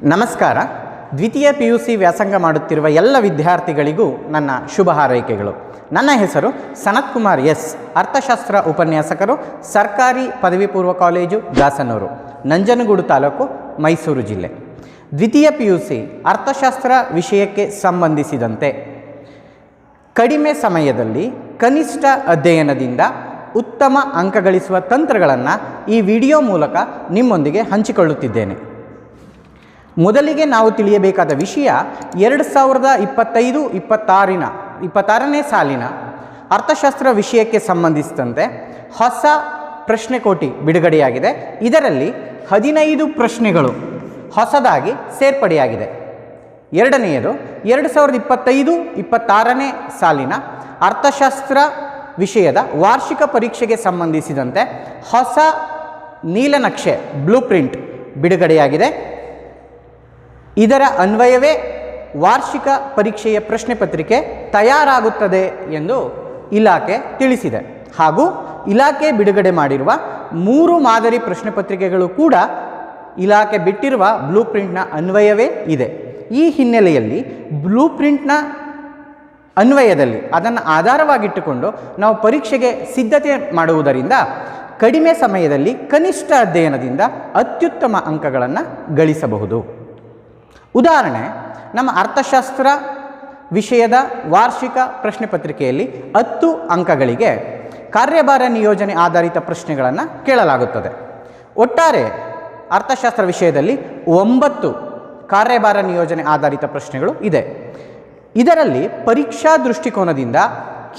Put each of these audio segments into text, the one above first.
ನಮಸ್ಕಾರ. ದ್ವಿತೀಯ P U C ವ್ಯಾಸಂಗ ಮಾಡುತ್ತಿರುವ ಎಲ್ಲ ವಿದ್ಯಾರ್ಥಿಗಳಿಗೂ ನನ್ನ ಶುಭ ಹಾರೈಕೆಗಳು. ನನ್ನ ಹೆಸರು ಸನತ್ ಕುಮಾರ್ ಎಸ್, ಅರ್ಥಶಾಸ್ತ್ರ ಉಪನ್ಯಾಸಕರು, ಸರ್ಕಾರಿ ಪದವಿ ಪೂರ್ವ ಕಾಲೇಜು, ದಾಸನೂರು, ನಂಜನಗೂಡು ತಾಲೂಕು, ಮೈಸೂರು ಜಿಲ್ಲೆ. ದ್ವಿತೀಯ ಪಿ ಯು ಸಿ ಅರ್ಥಶಾಸ್ತ್ರ ವಿಷಯಕ್ಕೆ ಸಂಬಂಧಿಸಿದಂತೆ ಕಡಿಮೆ ಸಮಯದಲ್ಲಿ ಕನಿಷ್ಠ ಅಧ್ಯಯನದಿಂದ ಉತ್ತಮ ಅಂಕ ಗಳಿಸುವ ತಂತ್ರಗಳನ್ನು ಈ ವಿಡಿಯೋ ಮೂಲಕ ನಿಮ್ಮೊಂದಿಗೆ ಹಂಚಿಕೊಳ್ಳುತ್ತಿದ್ದೇನೆ. ಮೊದಲಿಗೆ ನಾವು ತಿಳಿಯಬೇಕಾದ ವಿಷಯ ಎರಡು ಸಾವಿರದ ಇಪ್ಪತ್ತೈದು ಇಪ್ಪತ್ತಾರಿನ, ಇಪ್ಪತ್ತಾರನೇ ಸಾಲಿನ ಅರ್ಥಶಾಸ್ತ್ರ ವಿಷಯಕ್ಕೆ ಸಂಬಂಧಿಸಿದಂತೆ ಹೊಸ ಪ್ರಶ್ನೆಕೋಟಿ ಬಿಡುಗಡೆಯಾಗಿದೆ. ಇದರಲ್ಲಿ ಹದಿನೈದು ಪ್ರಶ್ನೆಗಳು ಹೊಸದಾಗಿ ಸೇರ್ಪಡೆಯಾಗಿದೆ. ಎರಡನೆಯದು, ಎರಡು ಸಾವಿರದ ಇಪ್ಪತ್ತೈದು ಇಪ್ಪತ್ತಾರನೇ ಸಾಲಿನ ಅರ್ಥಶಾಸ್ತ್ರ ವಿಷಯದ ವಾರ್ಷಿಕ ಪರೀಕ್ಷೆಗೆ ಸಂಬಂಧಿಸಿದಂತೆ ಹೊಸ ನೀಲನಕ್ಷೆ ಬ್ಲೂ ಪ್ರಿಂಟ್ ಬಿಡುಗಡೆಯಾಗಿದೆ. ಇದರ ಅನ್ವಯವೇ ವಾರ್ಷಿಕ ಪರೀಕ್ಷೆಯ ಪ್ರಶ್ನೆ ಪತ್ರಿಕೆ ತಯಾರಾಗುತ್ತದೆ ಎಂದು ಇಲಾಖೆ ತಿಳಿಸಿದೆ. ಹಾಗೂ ಇಲಾಖೆ ಬಿಡುಗಡೆ ಮಾಡಿರುವ ಮೂರು ಮಾದರಿ ಪ್ರಶ್ನೆ ಪತ್ರಿಕೆಗಳು ಕೂಡ ಇಲಾಖೆ ಬಿಟ್ಟಿರುವ ಬ್ಲೂ ಪ್ರಿಂಟ್ನ ಅನ್ವಯವೇ ಇದೆ. ಈ ಹಿನ್ನೆಲೆಯಲ್ಲಿ ಬ್ಲೂ ಪ್ರಿಂಟ್ನ ಅನ್ವಯದಲ್ಲಿ ಅದನ್ನು ಆಧಾರವಾಗಿಟ್ಟುಕೊಂಡು ನಾವು ಪರೀಕ್ಷೆಗೆ ಸಿದ್ಧತೆ ಮಾಡುವುದರಿಂದ ಕಡಿಮೆ ಸಮಯದಲ್ಲಿ ಕನಿಷ್ಠ ಅಧ್ಯಯನದಿಂದ ಅತ್ಯುತ್ತಮ ಅಂಕಗಳನ್ನು ಗಳಿಸಬಹುದು. ಉದಾಹರಣೆ, ನಮ್ಮ ಅರ್ಥಶಾಸ್ತ್ರ ವಿಷಯದ ವಾರ್ಷಿಕ ಪ್ರಶ್ನೆ ಪತ್ರಿಕೆಯಲ್ಲಿ ಹತ್ತು ಅಂಕಗಳಿಗೆ ಕಾರ್ಯಭಾರ ನಿಯೋಜನೆ ಆಧಾರಿತ ಪ್ರಶ್ನೆಗಳನ್ನು ಕೇಳಲಾಗುತ್ತದೆ. ಒಟ್ಟಾರೆ ಅರ್ಥಶಾಸ್ತ್ರ ವಿಷಯದಲ್ಲಿ ಒಂಬತ್ತು ಕಾರ್ಯಭಾರ ನಿಯೋಜನೆ ಆಧಾರಿತ ಪ್ರಶ್ನೆಗಳು ಇದೆ. ಇದರಲ್ಲಿ ಪರೀಕ್ಷಾ ದೃಷ್ಟಿಕೋನದಿಂದ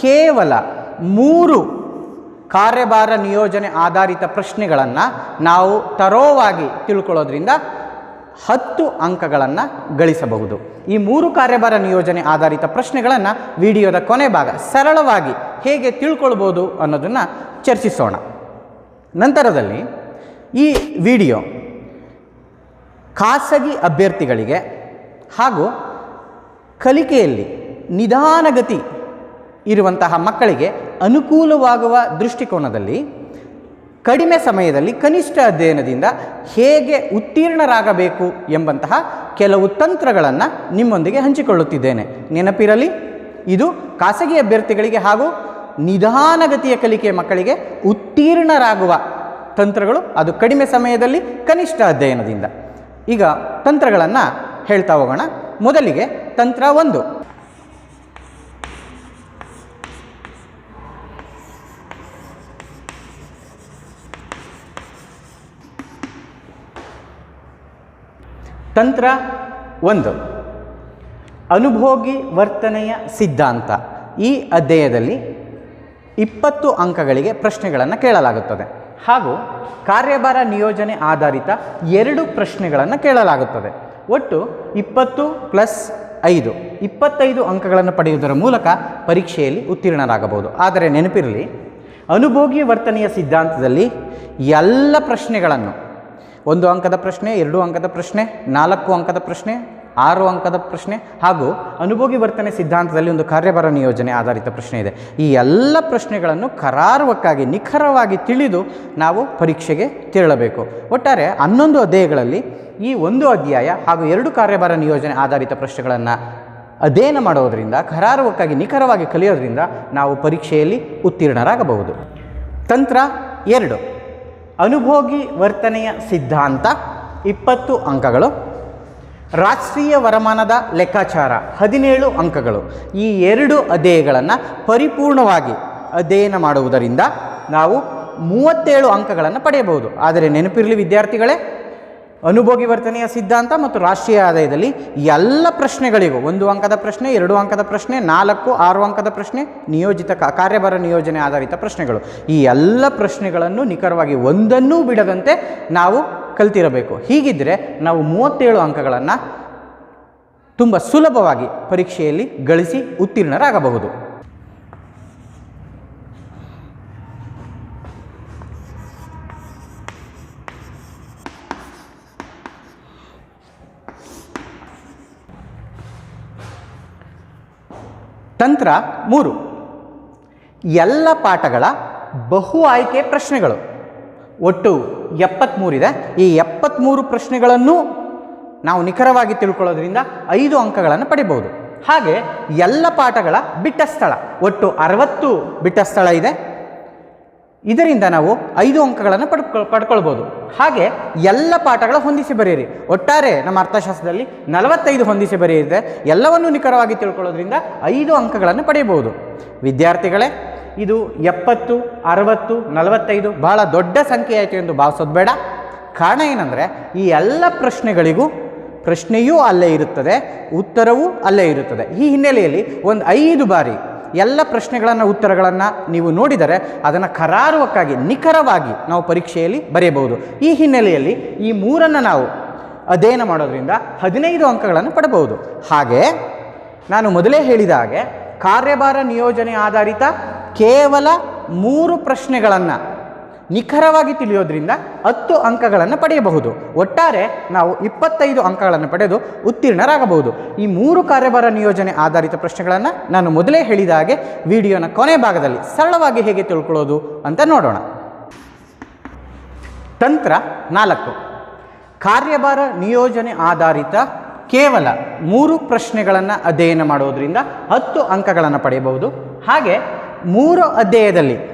ಕೇವಲ ಮೂರು ಕಾರ್ಯಭಾರ ನಿಯೋಜನೆ ಆಧಾರಿತ ಪ್ರಶ್ನೆಗಳನ್ನು ನಾವು ತರೋವಾಗಿ ತಿಳ್ಕೊಳ್ಳೋದ್ರಿಂದ ಹತ್ತು ಅಂಕಗಳನ್ನು ಗಳಿಸಬಹುದು. ಈ ಮೂರು ಕಾರ್ಯಭಾರ ನಿಯೋಜನೆ ಆಧಾರಿತ ಪ್ರಶ್ನೆಗಳನ್ನು ವಿಡಿಯೋದ ಕೊನೆ ಭಾಗ ಸರಳವಾಗಿ ಹೇಗೆ ತಿಳ್ಕೊಳ್ಬೋದು ಅನ್ನೋದನ್ನು ಚರ್ಚಿಸೋಣ. ನಂತರದಲ್ಲಿ ಈ ವಿಡಿಯೋ ಖಾಸಗಿ ಅಭ್ಯರ್ಥಿಗಳಿಗೆ ಹಾಗೂ ಕಲಿಕೆಯಲ್ಲಿ ನಿಧಾನಗತಿ ಇರುವಂತಹ ಮಕ್ಕಳಿಗೆ ಅನುಕೂಲವಾಗುವ ದೃಷ್ಟಿಕೋನದಲ್ಲಿ ಕಡಿಮೆ ಸಮಯದಲ್ಲಿ ಕನಿಷ್ಠ ಅಧ್ಯಯನದಿಂದ ಹೇಗೆ ಉತ್ತೀರ್ಣರಾಗಬೇಕು ಎಂಬಂತಹ ಕೆಲವು ತಂತ್ರಗಳನ್ನು ನಿಮ್ಮೊಂದಿಗೆ ಹಂಚಿಕೊಳ್ಳುತ್ತಿದ್ದೇನೆ. ನೆನಪಿರಲಿ, ಇದು ಖಾಸಗಿ ಅಭ್ಯರ್ಥಿಗಳಿಗೆ ಹಾಗೂ ನಿಧಾನಗತಿಯ ಕಲಿಕೆಯ ಮಕ್ಕಳಿಗೆ ಉತ್ತೀರ್ಣರಾಗುವ ತಂತ್ರಗಳು, ಅದು ಕಡಿಮೆ ಸಮಯದಲ್ಲಿ ಕನಿಷ್ಠ ಅಧ್ಯಯನದಿಂದ. ಈಗ ತಂತ್ರಗಳನ್ನು ಹೇಳ್ತಾ ಹೋಗೋಣ. ಮೊದಲಿಗೆ ತಂತ್ರ ಒಂದು. ತಂತ್ರ ಒಂದು. ಅನುಭೋಗಿ ವರ್ತನೆಯ ಸಿದ್ಧಾಂತ. ಈ ಅಧ್ಯಯದಲ್ಲಿ ಇಪ್ಪತ್ತು ಅಂಕಗಳಿಗೆ ಪ್ರಶ್ನೆಗಳನ್ನು ಕೇಳಲಾಗುತ್ತದೆ. ಹಾಗೂ ಕಾರ್ಯಭಾರ ನಿಯೋಜನೆ ಆಧಾರಿತ ಎರಡು ಪ್ರಶ್ನೆಗಳನ್ನು ಕೇಳಲಾಗುತ್ತದೆ. ಒಟ್ಟು ಇಪ್ಪತ್ತು ಪ್ಲಸ್ ಐದು. ಇಪ್ಪತ್ತೈದು ಅಂಕಗಳನ್ನು ಪಡೆಯುವುದರ ಮೂಲಕ ಪರೀಕ್ಷೆಯಲ್ಲಿ ಉತ್ತೀರ್ಣರಾಗಬಹುದು. ಆದರೆ ನೆನಪಿರಲಿ, ಅನುಭೋಗಿ ವರ್ತನೆಯ ಸಿದ್ಧಾಂತದಲ್ಲಿ ಎಲ್ಲ ಪ್ರಶ್ನೆಗಳನ್ನು ಒಂದು ಅಂಕದ ಪ್ರಶ್ನೆ, ಎರಡು ಅಂಕದ ಪ್ರಶ್ನೆ, ನಾಲ್ಕು ಅಂಕದ ಪ್ರಶ್ನೆ, ಆರು ಅಂಕದ ಪ್ರಶ್ನೆ ಹಾಗೂ ಅನುಭೋಗಿ ವರ್ತನೆ ಸಿದ್ಧಾಂತದಲ್ಲಿ ಒಂದು ಕಾರ್ಯಭಾರ ನಿಯೋಜನೆ ಆಧಾರಿತ ಪ್ರಶ್ನೆ ಇದೆ. ಈ ಎಲ್ಲ ಪ್ರಶ್ನೆಗಳನ್ನು ಕರಾರುವಕ್ಕಾಗಿ, ನಿಖರವಾಗಿ ತಿಳಿದು ನಾವು ಪರೀಕ್ಷೆಗೆ ತೆರಳಬೇಕು. ಒಟ್ಟಾರೆ ಹನ್ನೊಂದು ಅಧ್ಯಾಯಗಳಲ್ಲಿ ಈ ಒಂದು ಅಧ್ಯಾಯ ಹಾಗೂ ಎರಡು ಕಾರ್ಯಭಾರ ನಿಯೋಜನೆ ಆಧಾರಿತ ಪ್ರಶ್ನೆಗಳನ್ನು ಅಧ್ಯಯನ ಮಾಡೋದರಿಂದ, ಕರಾರುವಕ್ಕಾಗಿ ನಿಖರವಾಗಿ ಕಲಿಯೋದ್ರಿಂದ ನಾವು ಪರೀಕ್ಷೆಯಲ್ಲಿ ಉತ್ತೀರ್ಣರಾಗಬಹುದು. ತಂತ್ರ ಎರಡು. ಅನುಭೋಗಿ ವರ್ತನೆಯ ಸಿದ್ಧಾಂತ, ಇಪ್ಪತ್ತು ಅಂಕಗಳು. ರಾಷ್ಟ್ರೀಯ ವರಮಾನದ ಲೆಕ್ಕಾಚಾರ, ಹದಿನೇಳು ಅಂಕಗಳು. ಈ ಎರಡು ಅಧ್ಯಯಗಳನ್ನು ಪರಿಪೂರ್ಣವಾಗಿ ಅಧ್ಯಯನ ಮಾಡುವುದರಿಂದ ನಾವು ಮೂವತ್ತೇಳು ಅಂಕಗಳನ್ನು ಪಡೆಯಬಹುದು. ಆದರೆ ನೆನಪಿರಲಿ ವಿದ್ಯಾರ್ಥಿಗಳೇ ಅನುಭೋಗಿ ವರ್ತನೆಯ ಸಿದ್ಧಾಂತ ಮತ್ತು ರಾಷ್ಟ್ರೀಯ ಆದಾಯದಲ್ಲಿ ಎಲ್ಲ ಪ್ರಶ್ನೆಗಳಿಗೂ, ಒಂದು ಅಂಕದ ಪ್ರಶ್ನೆ, ಎರಡು ಅಂಕದ ಪ್ರಶ್ನೆ, ನಾಲ್ಕು, ಆರು ಅಂಕದ ಪ್ರಶ್ನೆ, ನಿಯೋಜಿತ ಕಾರ್ಯಭಾರ ನಿಯೋಜನೆ ಆಧಾರಿತ ಪ್ರಶ್ನೆಗಳು. ಈ ಎಲ್ಲ ಪ್ರಶ್ನೆಗಳನ್ನು ನಿಖರವಾಗಿ ಒಂದನ್ನೂ ಬಿಡದಂತೆ ನಾವು ಕಲ್ತಿರಬೇಕು. ಹೀಗಿದ್ದರೆ ನಾವು ಮೂವತ್ತೇಳು ಅಂಕಗಳನ್ನು ತುಂಬ ಸುಲಭವಾಗಿ ಪರೀಕ್ಷೆಯಲ್ಲಿ ಗಳಿಸಿ ಉತ್ತೀರ್ಣರಾಗಬಹುದು. ತಂತ್ರ ಮೂರು. ಎಲ್ಲ ಪಾಠಗಳ ಬಹು ಆಯ್ಕೆ ಪ್ರಶ್ನೆಗಳು. ಒಟ್ಟು ಎಪ್ಪತ್ತ್ಮೂರಿದೆ ಈ ಎಪ್ಪತ್ತ್ಮೂರು ಪ್ರಶ್ನೆಗಳನ್ನು ನಾವು ನಿಖರವಾಗಿ ತಿಳ್ಕೊಳ್ಳೋದ್ರಿಂದ ಐದು ಅಂಕಗಳನ್ನು ಪಡಿಬೋದು. ಹಾಗೆ ಎಲ್ಲ ಪಾಠಗಳ ಬಿಟ್ಟ ಸ್ಥಳ. ಒಟ್ಟು ಅರವತ್ತು ಬಿಟ್ಟ ಸ್ಥಳ ಇದೆ. ಇದರಿಂದ ನಾವು ಐದು ಅಂಕಗಳನ್ನು ಪಡ್ಕೊ, ಪಡ್ಕೊಳ್ಬೋದು. ಹಾಗೆ ಎಲ್ಲ ಪಾಠಗಳ ಹೊಂದಿಸಿ ಬರೆಯಿರಿ. ಒಟ್ಟಾರೆ ನಮ್ಮ ಅರ್ಥಶಾಸ್ತ್ರದಲ್ಲಿ ನಲವತ್ತೈದು ಹೊಂದಿಸಿ ಬರೆಯಿದೆ ಎಲ್ಲವನ್ನೂ ನಿಖರವಾಗಿ ತಿಳ್ಕೊಳ್ಳೋದ್ರಿಂದ ಐದು ಅಂಕಗಳನ್ನು ಪಡೆಯಬಹುದು. ವಿದ್ಯಾರ್ಥಿಗಳೇ, ಇದು ಎಪ್ಪತ್ತು, ಅರವತ್ತು, ನಲವತ್ತೈದು ಬಹಳ ದೊಡ್ಡ ಸಂಖ್ಯೆ ಆಯಿತು ಎಂದು ಭಾವಿಸೋದು ಬೇಡ. ಕಾರಣ ಏನಂದರೆ, ಈ ಎಲ್ಲ ಪ್ರಶ್ನೆಗಳಿಗೂ ಪ್ರಶ್ನೆಯೂ ಅಲ್ಲೇ ಇರುತ್ತದೆ, ಉತ್ತರವೂ ಅಲ್ಲೇ ಇರುತ್ತದೆ. ಈ ಹಿನ್ನೆಲೆಯಲ್ಲಿ ಒಂದು ಐದು ಬಾರಿ ಎಲ್ಲ ಪ್ರಶ್ನೆಗಳನ್ನು, ಉತ್ತರಗಳನ್ನು ನೀವು ನೋಡಿದರೆ ಅದನ್ನು ಕರಾರುವಕ್ಕಾಗಿ, ನಿಖರವಾಗಿ ನಾವು ಪರೀಕ್ಷೆಯಲ್ಲಿ ಬರೆಯಬಹುದು. ಈ ಹಿನ್ನೆಲೆಯಲ್ಲಿ ಈ ಮೂರನ್ನು ನಾವು ಅಧ್ಯಯನ ಮಾಡೋದ್ರಿಂದ ಹದಿನೈದು ಅಂಕಗಳನ್ನು ಪಡಬಹುದು. ಹಾಗೆ ನಾನು ಮೊದಲೇ ಹೇಳಿದ ಹಾಗೆ, ಕಾರ್ಯಭಾರ ನಿಯೋಜನೆ ಆಧಾರಿತ ಕೇವಲ ಮೂರು ಪ್ರಶ್ನೆಗಳನ್ನು ನಿಖರವಾಗಿ ತಿಳಿಯೋದ್ರಿಂದ ಹತ್ತು ಅಂಕಗಳನ್ನು ಪಡೆಯಬಹುದು. ಒಟ್ಟಾರೆ ನಾವು ಇಪ್ಪತ್ತೈದು ಅಂಕಗಳನ್ನು ಪಡೆದು ಉತ್ತೀರ್ಣರಾಗಬಹುದು. ಈ ಮೂರು ಕಾರ್ಯಭಾರ ನಿಯೋಜನೆ ಆಧಾರಿತ ಪ್ರಶ್ನೆಗಳನ್ನು ನಾನು ಮೊದಲೇ ಹೇಳಿದ ಹಾಗೆ ವಿಡಿಯೋನ ಕೊನೆ ಭಾಗದಲ್ಲಿ ಸರಳವಾಗಿ ಹೇಗೆ ತಿಳ್ಕೊಳ್ಳೋದು ಅಂತ ನೋಡೋಣ. ತಂತ್ರ ನಾಲ್ಕು. ಕಾರ್ಯಭಾರ ನಿಯೋಜನೆ ಆಧಾರಿತ ಕೇವಲ ಮೂರು ಪ್ರಶ್ನೆಗಳನ್ನು ಅಧ್ಯಯನ ಮಾಡೋದ್ರಿಂದ ಹತ್ತು ಅಂಕಗಳನ್ನು ಪಡೆಯಬಹುದು. ಹಾಗೆ ಮೂರು ಅಧ್ಯಾಯದಲ್ಲಿ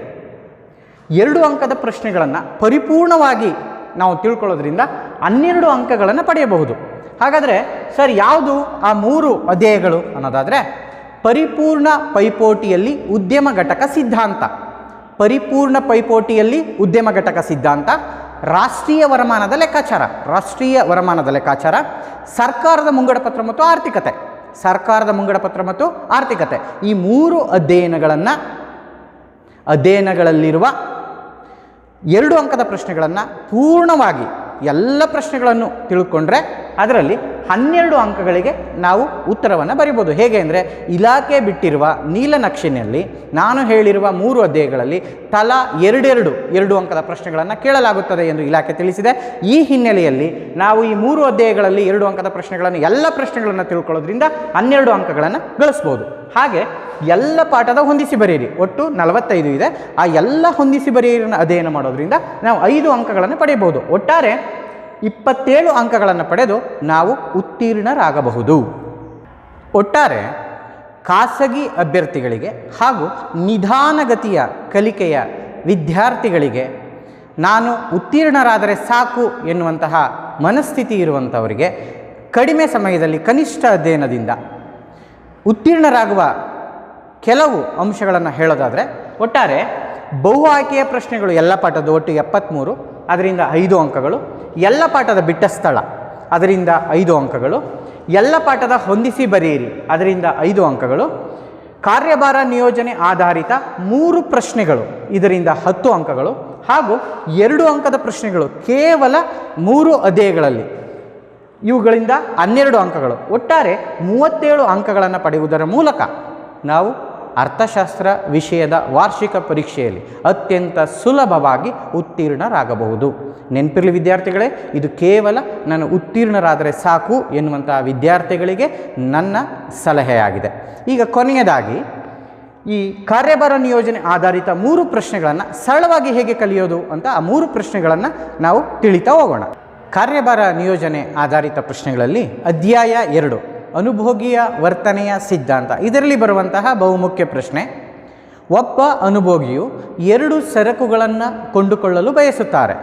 ಎರಡು ಅಂಕದ ಪ್ರಶ್ನೆಗಳನ್ನು ಪರಿಪೂರ್ಣವಾಗಿ ನಾವು ತಿಳ್ಕೊಳ್ಳೋದ್ರಿಂದ ಹನ್ನೆರಡು ಅಂಕಗಳನ್ನು ಪಡೆಯಬಹುದು. ಹಾಗಾದರೆ ಸರ್ ಯಾವುದು ಆ ಮೂರು ಅಧ್ಯಾಯಗಳು ಅನ್ನೋದಾದರೆ ಪರಿಪೂರ್ಣ ಪೈಪೋಟಿಯಲ್ಲಿ ಉದ್ಯಮ ಘಟಕ ಸಿದ್ಧಾಂತ. ಪರಿಪೂರ್ಣ ಪೈಪೋಟಿಯಲ್ಲಿ ಉದ್ಯಮ ಘಟಕ ಸಿದ್ಧಾಂತ, ರಾಷ್ಟ್ರೀಯ ವರಮಾನದ ಲೆಕ್ಕಾಚಾರ, ರಾಷ್ಟ್ರೀಯ ವರಮಾನದ ಲೆಕ್ಕಾಚಾರ, ಸರ್ಕಾರದ ಮುಂಗಡ ಪತ್ರ ಮತ್ತು ಆರ್ಥಿಕತೆ, ಸರ್ಕಾರದ ಮುಂಗಡ ಪತ್ರ ಮತ್ತು ಆರ್ಥಿಕತೆ. ಈ ಮೂರು ಅಧ್ಯಯನಗಳನ್ನು, ಅಧ್ಯಯನಗಳಲ್ಲಿರುವ ಎರಡು ಅಂಕದ ಪ್ರಶ್ನೆಗಳನ್ನು ಪೂರ್ಣವಾಗಿ ಎಲ್ಲ ಪ್ರಶ್ನೆಗಳನ್ನು ತಿಳ್ಕೊಂಡ್ರೆ ಅದರಲ್ಲಿ ಹನ್ನೆರಡು ಅಂಕಗಳಿಗೆ ನಾವು ಉತ್ತರವನ್ನು ಬರಿಬೋದು. ಹೇಗೆ ಅಂದರೆ, ಇಲಾಖೆ ಬಿಟ್ಟಿರುವ ನೀಲನಕ್ಷೆಯಲ್ಲಿ ನಾನು ಹೇಳಿರುವ ಮೂರು ಅಧ್ಯಾಯಗಳಲ್ಲಿ ತಲಾ ಎರಡೆರಡು, ಎರಡು ಅಂಕದ ಪ್ರಶ್ನೆಗಳನ್ನು ಕೇಳಲಾಗುತ್ತದೆ ಎಂದು ಇಲಾಖೆ ತಿಳಿಸಿದೆ. ಈ ಹಿನ್ನೆಲೆಯಲ್ಲಿ ನಾವು ಈ ಮೂರು ಅಧ್ಯಾಯಗಳಲ್ಲಿ ಎರಡು ಅಂಕದ ಪ್ರಶ್ನೆಗಳನ್ನು, ಎಲ್ಲ ಪ್ರಶ್ನೆಗಳನ್ನು ತಿಳ್ಕೊಳ್ಳೋದ್ರಿಂದ ಹನ್ನೆರಡು ಅಂಕಗಳನ್ನು ಗಳಿಸ್ಬೋದು. ಹಾಗೆ ಎಲ್ಲ ಪಾಠದ ಹೊಂದಿಸಿ ಬರೆಯಿರಿ ಒಟ್ಟು ನಲವತ್ತೈದು ಇದೆ. ಆ ಎಲ್ಲ ಹೊಂದಿಸಿ ಬರೆಯಿರನ್ನ ಅಧ್ಯಯನ ಮಾಡೋದ್ರಿಂದ ನಾವು ಐದು ಅಂಕಗಳನ್ನು ಪಡೆಯಬಹುದು. ಒಟ್ಟಾರೆ ಇಪ್ಪತ್ತೇಳು ಅಂಕಗಳನ್ನು ಪಡೆದು ನಾವು ಉತ್ತೀರ್ಣರಾಗಬಹುದು. ಒಟ್ಟಾರೆ, ಖಾಸಗಿ ಅಭ್ಯರ್ಥಿಗಳಿಗೆ ಹಾಗೂ ನಿಧಾನಗತಿಯ ಕಲಿಕೆಯ ವಿದ್ಯಾರ್ಥಿಗಳಿಗೆ ನಾನು ಉತ್ತೀರ್ಣರಾದರೆ ಸಾಕು ಎನ್ನುವಂತಹ ಮನಸ್ಥಿತಿ ಇರುವಂಥವರಿಗೆ ಕಡಿಮೆ ಸಮಯದಲ್ಲಿ ಕನಿಷ್ಠ ಅಧ್ಯಯನದಿಂದ ಉತ್ತೀರ್ಣರಾಗುವ ಕೆಲವು ಅಂಶಗಳನ್ನು ಹೇಳೋದಾದರೆ, ಒಟ್ಟಾರೆ ಬಹು ಆಯ್ಕೆಯ ಪ್ರಶ್ನೆಗಳು ಎಲ್ಲ ಪಾಠದ ಒಟ್ಟು ಎಪ್ಪತ್ತ್ಮೂರು ಅದರಿಂದ ಐದು ಅಂಕಗಳು, ಎಲ್ಲ ಪಾಠದ ಬಿಟ್ಟ ಸ್ಥಳ, ಅದರಿಂದ ಐದು ಅಂಕಗಳು, ಎಲ್ಲ ಪಾಠದ ಹೊಂದಿಸಿ ಬರೆಯಿರಿ, ಅದರಿಂದ ಐದು ಅಂಕಗಳು, ಕಾರ್ಯಭಾರ ನಿಯೋಜನೆ ಆಧಾರಿತ ಮೂರು ಪ್ರಶ್ನೆಗಳು, ಇದರಿಂದ ಹತ್ತು ಅಂಕಗಳು, ಹಾಗೂ ಎರಡು ಅಂಕದ ಪ್ರಶ್ನೆಗಳು ಕೇವಲ ಮೂರು ಅಧ್ಯಾಯಗಳಲ್ಲಿ. ಇವುಗಳಿಂದ ಹನ್ನೆರಡು ಅಂಕಗಳು. ಒಟ್ಟಾರೆ ಮೂವತ್ತೇಳು ಅಂಕಗಳನ್ನು ಪಡೆಯುವುದರ ಮೂಲಕ ನಾವು ಅರ್ಥಶಾಸ್ತ್ರ ವಿಷಯದ ವಾರ್ಷಿಕ ಪರೀಕ್ಷೆಯಲ್ಲಿ ಅತ್ಯಂತ ಸುಲಭವಾಗಿ ಉತ್ತೀರ್ಣರಾಗಬಹುದು. ನೆನಪಿರಲಿ ವಿದ್ಯಾರ್ಥಿಗಳೇ, ಇದು ಕೇವಲ ನಾನು ಉತ್ತೀರ್ಣರಾದರೆ ಸಾಕು ಎನ್ನುವಂತಹ ವಿದ್ಯಾರ್ಥಿಗಳಿಗೆ ನನ್ನ ಸಲಹೆಯಾಗಿದೆ. ಈಗ ಕೊನೆಯದಾಗಿ, ಈ ಕಾರ್ಯಭಾರ ನಿಯೋಜನೆ ಆಧಾರಿತ ಮೂರು ಪ್ರಶ್ನೆಗಳನ್ನು ಸರಳವಾಗಿ ಹೇಗೆ ಕಲಿಯೋದು ಅಂತ ಆ ಮೂರು ಪ್ರಶ್ನೆಗಳನ್ನು ನಾವು ತಿಳಿತಾ ಹೋಗೋಣ. ಕಾರ್ಯಭಾರ ನಿಯೋಜನೆ ಆಧಾರಿತ ಪ್ರಶ್ನೆಗಳಲ್ಲಿ ಅಧ್ಯಾಯ ಎರಡು. ಅನುಭೋಗಿಯ ವರ್ತನೆಯ ಸಿದ್ಧಾಂತ. ಇದರಲ್ಲಿ ಬರುವಂತಹ ಬಹುಮುಖ್ಯ ಪ್ರಶ್ನೆ, ಒಬ್ಬ ಅನುಭೋಗಿಯು ಎರಡು ಸರಕುಗಳನ್ನು ಕೊಂಡುಕೊಳ್ಳಲು ಬಯಸುತ್ತಾರೆ.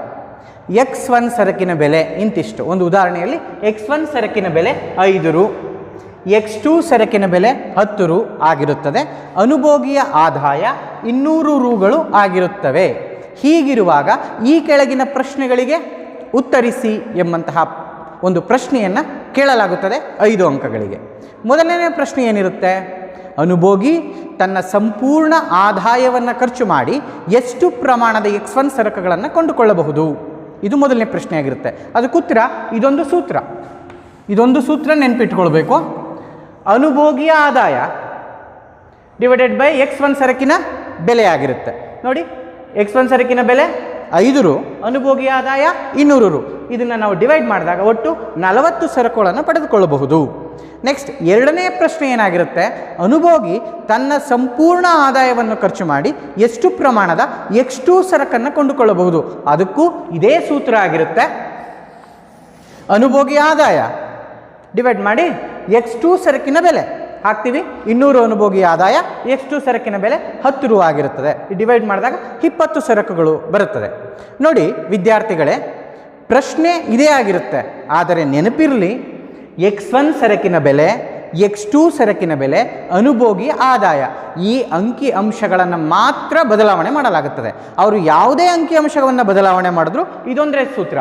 ಎಕ್ಸ್ ಒನ್ ಸರಕಿನ ಬೆಲೆ ಇಂತಿಷ್ಟು. ಒಂದು ಉದಾಹರಣೆಯಲ್ಲಿ ಎಕ್ಸ್ ಒನ್ ಸರಕಿನ ಬೆಲೆ ಐದು ರು ಎಕ್ಸ್ ಟೂ ಸರಕಿನ ಬೆಲೆ ಹತ್ತು ರು ಆಗಿರುತ್ತದೆ. ಅನುಭೋಗಿಯ ಆದಾಯ ಇನ್ನೂರು ರೂಗಳು ಆಗಿರುತ್ತವೆ. ಹೀಗಿರುವಾಗ ಈ ಕೆಳಗಿನ ಪ್ರಶ್ನೆಗಳಿಗೆ ಉತ್ತರಿಸಿ ಎಂಬಂತಹ ಒಂದು ಪ್ರಶ್ನೆಯನ್ನು ಕೇಳಲಾಗುತ್ತದೆ ಐದು ಅಂಕಗಳಿಗೆ. ಮೊದಲನೇ ಪ್ರಶ್ನೆ ಏನಿರುತ್ತೆ? ಅನುಭೋಗಿ ತನ್ನ ಸಂಪೂರ್ಣ ಆದಾಯವನ್ನು ಖರ್ಚು ಮಾಡಿ ಎಷ್ಟು ಪ್ರಮಾಣದ ಎಕ್ಸ್ ಒನ್ ಸರಕುಗಳನ್ನು ಕೊಂಡುಕೊಳ್ಳಬಹುದು? ಇದು ಮೊದಲನೇ ಪ್ರಶ್ನೆ ಆಗಿರುತ್ತೆ ಅದಕ್ಕೆ ಉತ್ತರ, ಇದೊಂದು ಸೂತ್ರ. ಇದೊಂದು ಸೂತ್ರ ನೆನಪಿಟ್ಕೊಳ್ಬೇಕು. ಅನುಭೋಗಿಯ ಆದಾಯ ಡಿವೈಡೆಡ್ ಬೈ ಎಕ್ಸ್ ಒನ್ ಸರಕಿನ ಬೆಲೆ ಆಗಿರುತ್ತೆ ನೋಡಿ ಎಕ್ಸ್ ಒನ್ ಸರಕಿನ ಬೆಲೆ ಐದು ರು ಅನುಭೋಗಿ ಆದಾಯ ಇನ್ನೂರು ರು ಇದನ್ನು ನಾವು ಡಿವೈಡ್ ಮಾಡಿದಾಗ ಒಟ್ಟು ನಲವತ್ತು ಸರಕುಗಳನ್ನು ಪಡೆದುಕೊಳ್ಳಬಹುದು. ನೆಕ್ಸ್ಟ್ ಎರಡನೇ ಪ್ರಶ್ನೆ ಏನಾಗಿರುತ್ತೆ? ಅನುಭೋಗಿ ತನ್ನ ಸಂಪೂರ್ಣ ಆದಾಯವನ್ನು ಖರ್ಚು ಮಾಡಿ ಎಷ್ಟು ಪ್ರಮಾಣದ ಎಷ್ಟು ಸರಕನ್ನು ಕೊಂಡುಕೊಳ್ಳಬಹುದು? ಅದಕ್ಕೂ ಇದೇ ಸೂತ್ರ ಆಗಿರುತ್ತೆ. ಅನುಭೋಗಿ ಆದಾಯ. ಡಿವೈಡ್ ಮಾಡಿ ಎಕ್ಸ್ ಸರಕಿನ ಬೆಲೆ. ಹಾಕ್ತೀವಿ. ಇನ್ನೂರು ಅನುಭೋಗಿ ಆದಾಯ ಎಷ್ಟು ಸರಕಿನ ಬೆಲೆ ಹತ್ತು ರು ಆಗಿರುತ್ತದೆ. ಡಿವೈಡ್ ಮಾಡಿದಾಗ ಇಪ್ಪತ್ತು ಸರಕುಗಳು ಬರುತ್ತದೆ. ನೋಡಿ ವಿದ್ಯಾರ್ಥಿಗಳೇ, ಪ್ರಶ್ನೆ ಇದೇ ಆಗಿರುತ್ತೆ. ಆದರೆ ನೆನಪಿರಲಿ, ಎಕ್ಸ್ ಒನ್ ಸರಕಿನ ಬೆಲೆ, ಎಕ್ಸ್ ಟು ಸರಕಿನ ಬೆಲೆ ಅನುಭೋಗಿ ಆದಾಯ. ಈ ಅಂಕಿ ಅಂಶಗಳನ್ನು ಮಾತ್ರ ಬದಲಾವಣೆ ಮಾಡಲಾಗುತ್ತದೆ. ಅವರು ಯಾವುದೇ ಅಂಕಿ ಅಂಶವನ್ನು ಬದಲಾವಣೆ ಮಾಡಿದ್ರು ಇದೊಂದೇ ಸೂತ್ರ.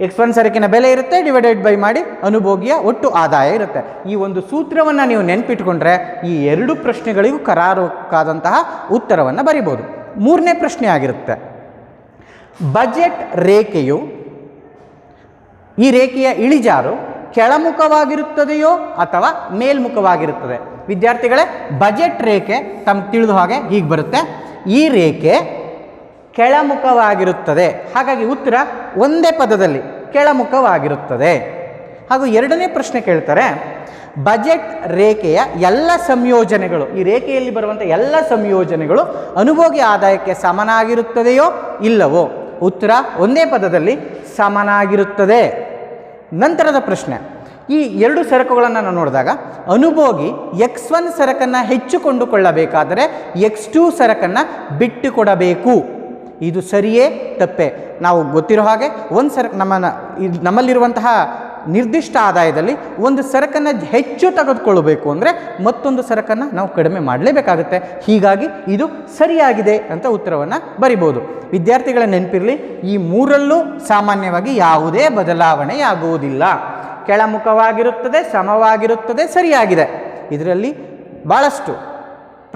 ಎಕ್ಸ್ ಒನ್ ಸರಕಿನ ಬೆಲೆ ಇರುತ್ತೆ ಡಿವೈಡೆಡ್ ಬೈ ಮಾಡಿ ಅನುಭೋಗಿಯ ಒಟ್ಟು ಆದಾಯ ಇರುತ್ತೆ. ಈ ಒಂದು ಸೂತ್ರವನ್ನು ನೀವು ನೆನ್ಪಿಟ್ಕೊಂಡ್ರೆ ಈ ಎರಡು ಪ್ರಶ್ನೆಗಳಿಗೂ ಕರಾರುಕ್ಕಾದಂತಹ ಉತ್ತರವನ್ನು ಬರಿಬೋದು. ಮೂರನೇ ಪ್ರಶ್ನೆ ಆಗಿರುತ್ತೆ. ಬಜೆಟ್ ರೇಖೆಯು ಈ ರೇಖೆಯ ಇಳಿಜಾರು ಕೆಳಮುಖವಾಗಿರುತ್ತದೆಯೋ ಅಥವಾ ಮೇಲ್ಮುಖವಾಗಿರುತ್ತದೆ? ವಿದ್ಯಾರ್ಥಿಗಳೇ, ಬಜೆಟ್ ರೇಖೆ ತಮ್ಗೆ ತಿಳಿದ ಹಾಗೆ ಹೀಗೆ ಬರುತ್ತೆ. ಈ ರೇಖೆ ಕೆಳಮುಖವಾಗಿರುತ್ತದೆ. ಹಾಗಾಗಿ ಉತ್ತರ ಒಂದೇ ಪದದಲ್ಲಿ ಕೆಳಮುಖವಾಗಿರುತ್ತದೆ. ಹಾಗೂ ಎರಡನೇ ಪ್ರಶ್ನೆ ಕೇಳ್ತಾರೆ, ಬಜೆಟ್ ರೇಖೆಯ ಎಲ್ಲ ಸಂಯೋಜನೆಗಳು, ಈ ರೇಖೆಯಲ್ಲಿ ಬರುವಂಥ ಎಲ್ಲ ಸಂಯೋಜನೆಗಳು ಅನುಭೋಗಿ ಆದಾಯಕ್ಕೆ ಸಮನಾಗಿರುತ್ತದೆಯೋ ಇಲ್ಲವೋ? ಉತ್ತರ ಒಂದೇ ಪದದಲ್ಲಿ ಸಮನಾಗಿರುತ್ತದೆ. ನಂತರದ ಪ್ರಶ್ನೆ, ಈ ಎರಡು ಸರಕುಗಳನ್ನು ನಾವು ನೋಡಿದಾಗ, ಅನುಭೋಗಿ ಎಕ್ಸ್ ಒನ್ ಸರಕನ್ನು ಹೆಚ್ಚು ಕೊಂಡುಕೊಳ್ಳಬೇಕಾದರೆ ಎಕ್ಸ್ ಟೂ ಸರಕನ್ನು ಬಿಟ್ಟು ಕೊಡಬೇಕು ಇದು ಸರಿಯೇ ತಪ್ಪೆ? ನಾವು ಗೊತ್ತಿರೋ ಹಾಗೆ ಒಂದು ಸರ, ನಮ್ಮ ನಮ್ಮಲ್ಲಿರುವಂತಹ ನಿರ್ದಿಷ್ಟ ಆದಾಯದಲ್ಲಿ ಒಂದು ಸರಕನ್ನು ಹೆಚ್ಚು ತೆಗೆದುಕೊಳ್ಳಬೇಕು ಅಂದರೆ ಮತ್ತೊಂದು ಸರಕನ್ನು ನಾವು ಕಡಿಮೆ ಮಾಡಲೇಬೇಕಾಗುತ್ತೆ. ಹೀಗಾಗಿ ಇದು ಸರಿಯಾಗಿದೆ ಅಂತ ಉತ್ತರವನ್ನು ಬರಿಬೋದು. ವಿದ್ಯಾರ್ಥಿಗಳ ನೆನಪಿರಲಿ, ಈ ಮೂರಲ್ಲೂ ಸಾಮಾನ್ಯವಾಗಿ ಯಾವುದೇ ಬದಲಾವಣೆಯಾಗುವುದಿಲ್ಲ. ಕೆಳಮುಖವಾಗಿರುತ್ತದೆ, ಸಮವಾಗಿರುತ್ತದೆ, ಸರಿಯಾಗಿದೆ. ಇದರಲ್ಲಿ ಭಾಳಷ್ಟು